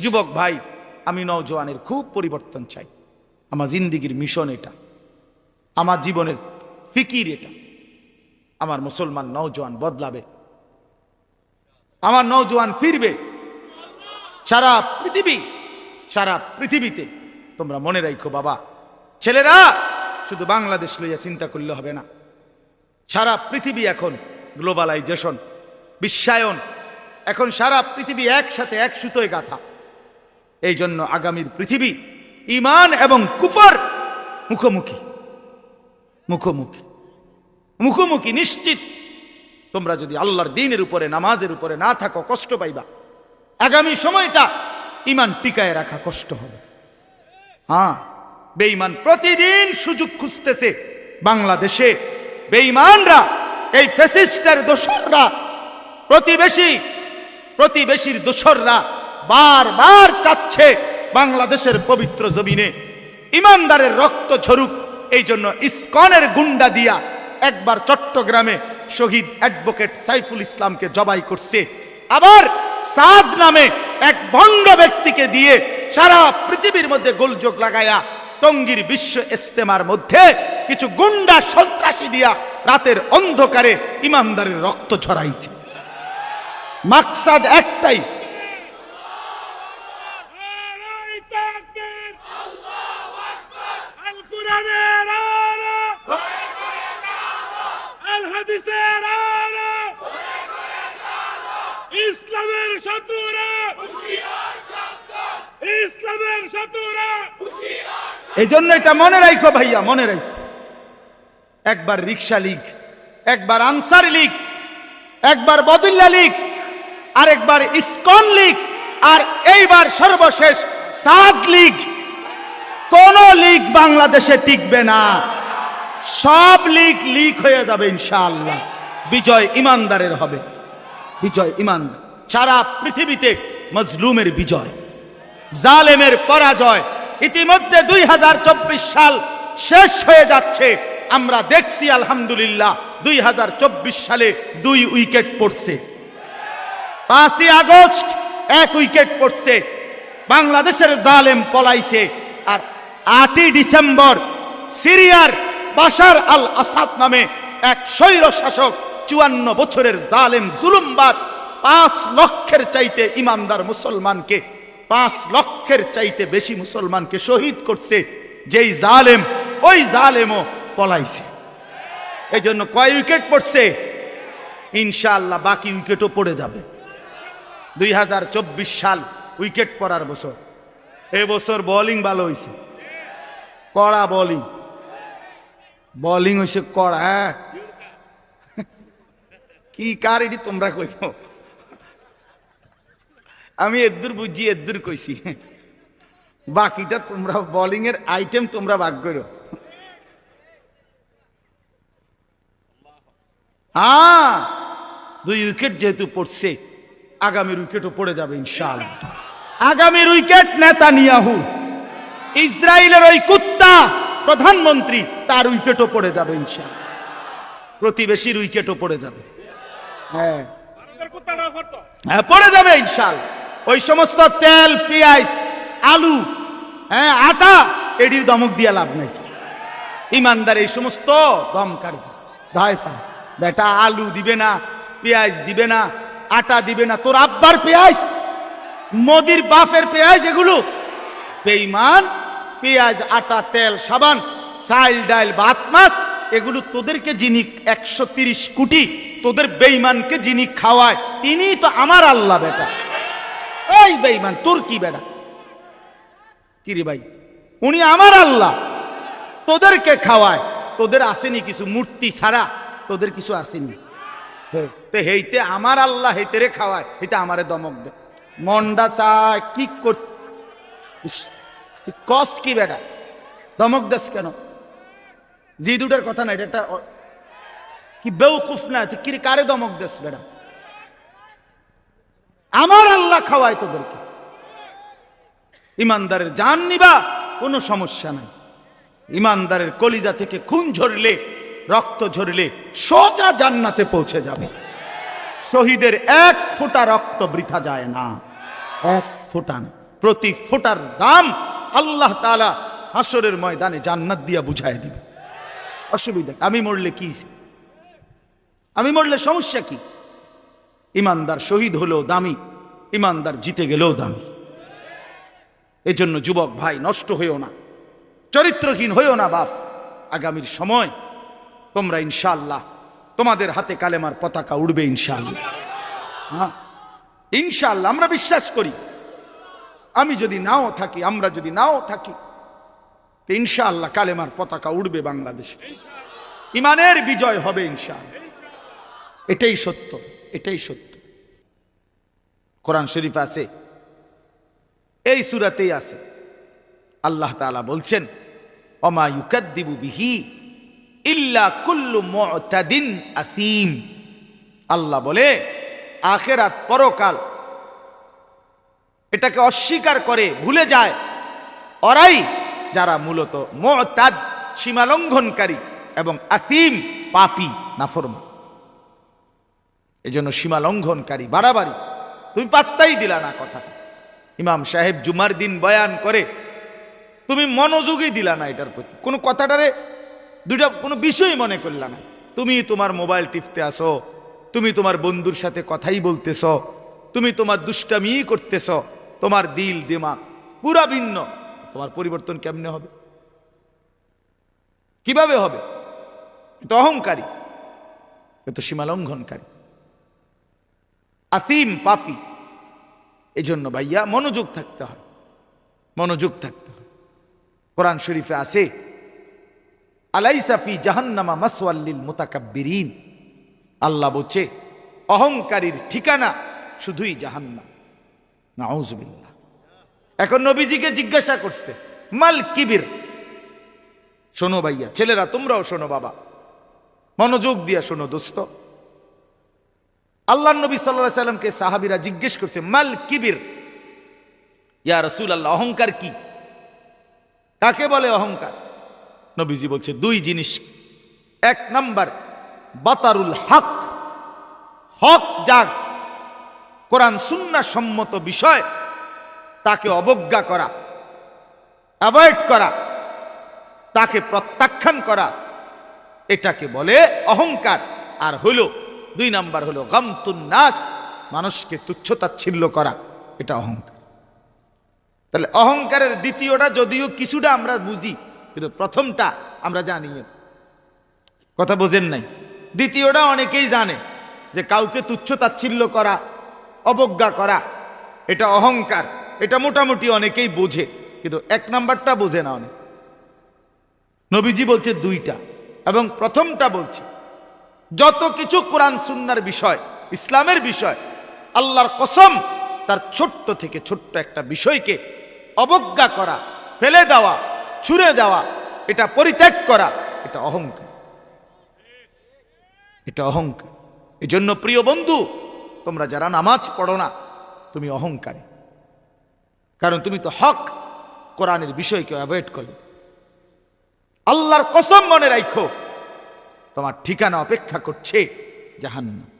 যুবক ভাই, আমি নওজোয়ানের খুব পরিবর্তন চাই। আমার জিন্দিগির মিশন এটা। আমার জীবনের ফিকির এটা। আমার মুসলমান নওজোয়ান বদলাবে। আমার নওজোয়ান ফিরবে। সারা পৃথিবী, সারা পৃথিবীতে। তোমরা মনে রাখো বাবা, ছেলেরা, শুধু বাংলাদেশ লইয়া চিন্তা করলে হবে না। সারা পৃথিবী এখন গ্লোবালাইজেশন, বিশ্বায়ন। এখন সারা পৃথিবী একসাথে এক সুতোয় গাথা। এই জন্য আগামীর পৃথিবী ইমান এবং কুফর মুখোমুখি। মুখোমুখি। মুখোমুখি নিশ্চিত। তোমরা যদি আল্লাহর দিনের উপরে, নামাজের উপরে না থাকো, কষ্ট পাইবা। আগামী সময়টা ইমান টিকায় রাখা কষ্ট হবে। হ্যাঁ বেঈমান প্রতিদিন সুযোগ খুঁজতেছে বাংলাদেশে। বেঈমানরা, এই ফেসিস্টের দোসররা, প্রতিবেশী, প্রতিবেশীর দোসররা বারবার চাচ্ছে বাংলাদেশের পবিত্র জমিনে। ইমানদারের রক্ত ঝরুক, এই জন্য ইসকনের গুন্ডা দিয়া একবার চট্টগ্রামে শহীদ অ্যাডভোকেট সাইফুল ইসলামকে জবাই করছে। আবার সাদ নামে এক ভণ্ড ব্যক্তিকে দিয়ে সারা পৃথিবীর মধ্যে গোলযোগ লাগায়া টঙ্গীর বিশ্ব ইস্তেমার মধ্যে কিছু গুন্ডা সন্ত্রাসী দিয়া রাতের অন্ধকারে ইমানদারের রক্ত ঝরাইছে মাকসাদ একটাই নারাই তাকবীর আল কোরআনের আলো আল হাদিসের ইসলামের শত্রুরা। ইসলামের শত্রুরা। এই জন্য এটা মনে রাখো ভাইয়া, মনে রাখো একবার রিক্সা লীগ, একবার আনসার লীগ, একবার বদুল্লা লীগ লীগ, আর এইবার সর্বশেষ সাদ লীগ। কোন লীগ বাংলাদেশে টিকবে না। সব লিক লিক হয়ে যাবে ইনশাআল্লাহ। বিজয় ইমানদারের হবে। বিজয় ইমানদার। সারা পৃথিবীতে মজলুমের বিজয়। জালেমের পরাজয় ইতিমধ্যে দুই হাজার চব্বিশ সাল শেষ হয়ে যাচ্ছে। আমরা দেখছি আলহামদুলিল্লাহ দুই হাজার চব্বিশ সালে দুই উইকেট পড়ছে। পাঁচই আগস্ট এক উইকেট পড়ছে। বাংলাদেশের জালেম পলাইছে। আর আটই ডিসেম্বর সিরিয়ার বাশার আল আসাদ নামে এক স্বৈর শাসক, চুয়ান্ন বছরের জালেম জুলুমবাজ, পাঁচ লক্ষের চাইতে ইমানদার মুসলমানকে, পাঁচ লক্ষের চাইতে বেশি মুসলমানকে শহীদ করছে যেই জালেম, ওই জালেমও পলাইছে। এই জন্য কয় উইকেট পড়ছে? ইনশাআল্লাহ বাকি উইকেটও পড়ে যাবে। দুই হাজার চব্বিশ সাল উইকেট পড়ার বছর। এবছর বোলিং ভালো হয়েছে কড়া বোলিং। বোলিং হয়েছে কড়া হ্যাঁ। কি কার এটি তোমরা কই আমি এদ্দুর বুঝি, এদ্দুর কইছি। বাকিটা তোমরা বোলিং এর আইটেম তোমরা ভাগ করো। হ্যাঁ দুই উইকেট যেহেতু পড়ছে আগামীর উইকেটও পড়ে যাবে ইনশাল আগামীর উইকেট নেতানিয়াহু ইসরায়েলের ওই কুত্তা প্রধানমন্ত্রী তার উইকেটও পড়ে যাবে ইনশাল প্রতিবেশীর উইকেটও পড়ে যাবে। হ্যাঁ। হ্যাঁ পড়ে যাবে ইনশাল ওই সমস্ত তেল পেঁয়াজ আলু হ্যাঁ আটা এটির দমক দিয়া লাভ নাই। ইমানদার এই সমস্ত দমকারী ধায় পায়। বেটা আলু দিবে না পেঁয়াজ দিবে না আটা দিবে না। তোর আব্বার পেঁয়াজ মোদির বাফের পেঁয়াজ এগুলো বেইমান পেঁয়াজ আটা তেল সাবান চাইল ডাইল ভাত মাছ এগুলো তোদেরকে যিনি একশো তিরিশ কোটি তোদের বেইমানকে যিনি খাওয়ায় তিনি তো আমার আল্লাহ বেটা। ওই বেইমান তোর কি বেটা? কিরে ভাই উনি আমার আল্লাহ। তোদেরকে খাওয়ায় তোদের আসেনি কিছু মূর্তি ছাড়া তোদের কিছু আসেনি। তে হেইতে আমার আল্লাহ হেইতে রে খাওয়ায় হেইতে আমারে দমক দে। মন্ডা চায় কি কর কস কি বেটা? দমক দেস কেন? জি দুটার কথা না, এটা একটা কি বেউকুফ না, তুই কি কারে দমক দেস বেটা? আমার আল্লাহ খাওয়ায় তোদেরকে। ইমানদারের জান নিবা, কোনো সমস্যা নাই। ইমানদারের কলিজা থেকে খুন ঝরলে, রক্ত ঝরলে, সোজা জান্নাতে পৌঁছে যাবে। শহীদের এক ফোঁটা রক্ত বৃথা যায় না। এক ফোঁটা প্রতি ফোটার দাম আল্লাহ তাআলা হাসরের ময়দানে জান্নাত দিয়া বুঝায় দিবে। অসুবিধা আমি মরলে কি? আমি মরলে সমস্যা কি? ইমানদার শহীদ হলেও দামি, ইমানদার জিতে গেলেও দামি। এজন্য যুবক ভাই, নষ্ট হইও না, চরিত্রহীন হইও না বাপ। আগামীর সময় তোমরা ইনশাল্লাহ তোমাদের হাতে কালেমার পতাকা উড়বে ইনশাল্লাহ হ্যাঁ? ইনশাআল্লাহ, আমরা বিশ্বাস করি। আমি যদি নাও থাকি, আমরা যদি নাও থাকি, ইনশাআল্লাহ কালেমার পতাকা উড়বে বাংলাদেশে। ইমানের বিজয় হবে ইনশাআল্লাহ। এটাই সত্য এটাই সত্য। কোরআন শরীফ আছে, এই সুরাতেই আছে। আল্লাহ তাআলা বলছেন অমা বিহি ইল্লা কুল্লু মুতাদিন আসিম। আল্লাহ বলে, আখেরাত পরকাল এটাকে অস্বীকার করে, ভুলে যায়। ওরাই যারা মূলত মুতাদ, সীমালঙ্ঘনকারী এবং আসিম পাপী, নাফরমান। এজন্য সীমা লঙ্ঘনকারী বাড়াবাড়ি। তুমি পাত্তাই দিলা না কথাটা। ইমাম সাহেব জুমার দিন বয়ান করে, তুমি মনোযোগই দিলা না এটার প্রতি। কোনো কথাটারে, দুইটা, কোনো বিষয় মনে করলা না। তুমি তোমার মোবাইল টিপতে আসো, তুমি তোমার বন্ধুর সাথে কথাই বলতেছ, তুমি তোমার দুষ্টামি করতেছ তোমার দিল, দিমাগ পুরা ভিন্ন। তোমার পরিবর্তন কেমনে হবে? কীভাবে হবে? এ তো অহংকারী এ তো সীমালঙ্ঘনকারী আতিম পাপি। এজন্য ভাইয়া মনোযোগ থাকতে হয়, মনোযোগ থাকতে হয়। কোরআন শরীফে আছে আলাইসাফি জাহান্নামা মাসওয়াল্লিল মুতাকাব্বিরিন। আল্লাহ বলছে, অহংকারীর ঠিকানা শুধুই জাহান্নাম। নাউজুবিল্লাহ। এখন নবীজিকে জিজ্ঞাসা করছে, মাল কিবির? শোনো ভাইয়া, ছেলেরা, তোমরাও শোনো বাবা। মনোযোগ দিয়া শোনো দোস্ত। আল্লাহ নবী সাল্লাহ সাল্লামকে সাহাবিরা জিজ্ঞেস করছে, মাল কিবির? ইয়া রসুল আল্লাহ অহংকার কি? কাকে বলে অহংকার? নবীজি বলছে, দুই জিনিস। এক নাম্বার, বাতারুল হক। হক যার? কোরআন সুন্না সম্মত বিষয়, তাকে অবজ্ঞা করা, অ্যাভয়েড করা, তাকে প্রত্যাখ্যান করা, এটাকে বলে অহংকার। আর হলো, দুই নাম্বার হলো গামতুন নাস, মানুষকে তুচ্ছতাচ্ছিল্য করা, এটা অহংকার। তাহলে অহংকারের দ্বিতীয়টা যদিও কিছুটা আমরা বুঝি, কিন্তু প্রথমটা আমরা জানি। কথা বোঝেন নাই। দ্বিতীয়টা অনেকেই জানে, যে কাউকে তুচ্ছ তাচ্ছিল্য করা অবজ্ঞা করা, এটা অহংকার, এটা মোটামুটি অনেকেই বোঝে, কিন্তু এক নাম্বারটা বোঝে না অনেক। নবীজি বলছে দুইটা, এবং প্রথমটা বলছে, যত কিছু কোরআন সুন্নার বিষয়, ইসলামের বিষয়, আল্লাহর কসম, তার ছোট্ট থেকে ছোট্ট একটা বিষয়কে অবজ্ঞা করা, ফেলে দেওয়া, ছুঁড়ে দেওয়া, এটা পরিত্যাগ করা, এটা অহংকার। এটা অহংকার। এই জন্য প্রিয় বন্ধু তোমরা যারা নামাজ পড়ো না, তুমি অহংকারী। কারণ তুমি তো হক কোরআনের বিষয়কে অ্যাভয়েড করলে। আল্লাহর কসম মনে রাখো তোমার ঠিকানা অপেক্ষা করছে জাহান্নাম।